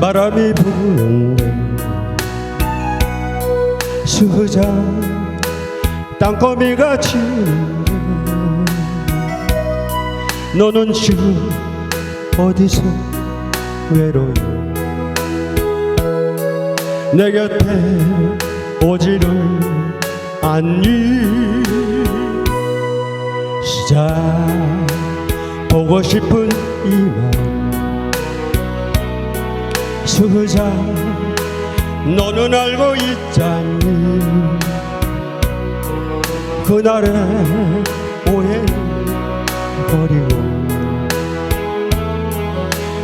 찬바람이 부는데 수자 치는데 너는 지금 어디서 외로워? 내 곁에 오지를 않니? 시작. 보고 싶은 이맘 수자. 너는 알고 있잖니. 그날의 오해 버리고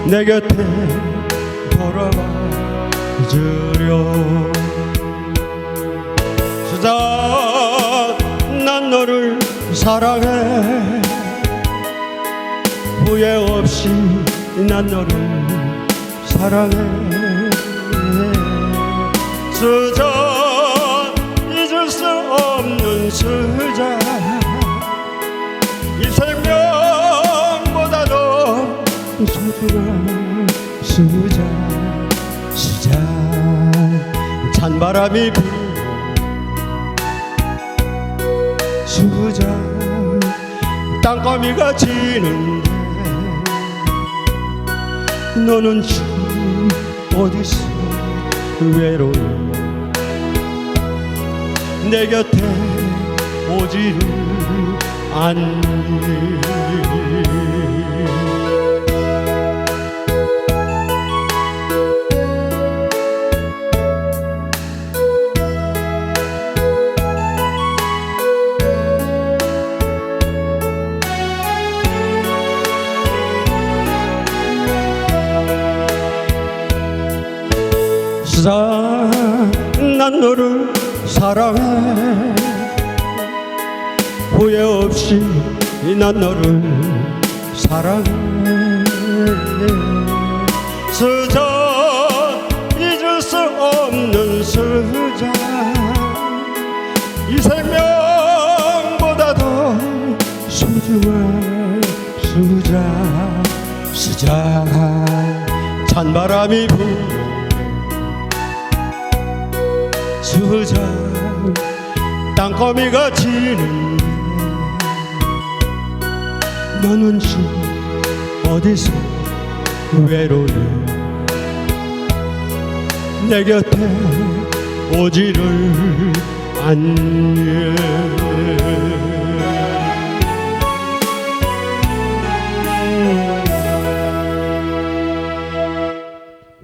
내 곁에 돌아와 주려. 수자 난 너를 사랑해. 후회 없이 난 너를 사랑해. 수자 잊을 수 없는 수자. 이 생명보다도 소중한 수자. 수자. 찬바람이 부 수자. 땅거미가 지는데 너는 지금 어디서 외로워? 내 곁에 오지를 않니 수사 난 너를 사랑해. 후회 없이 난 너를 사랑해. 수자 잊을 수 없는 수자. 이 생명보다도 소중한 수자. 수자. 찬바람이 부 수자 땅거미가 지는데 너는 지금 어디서 외로워? 내 곁에 오지를 않네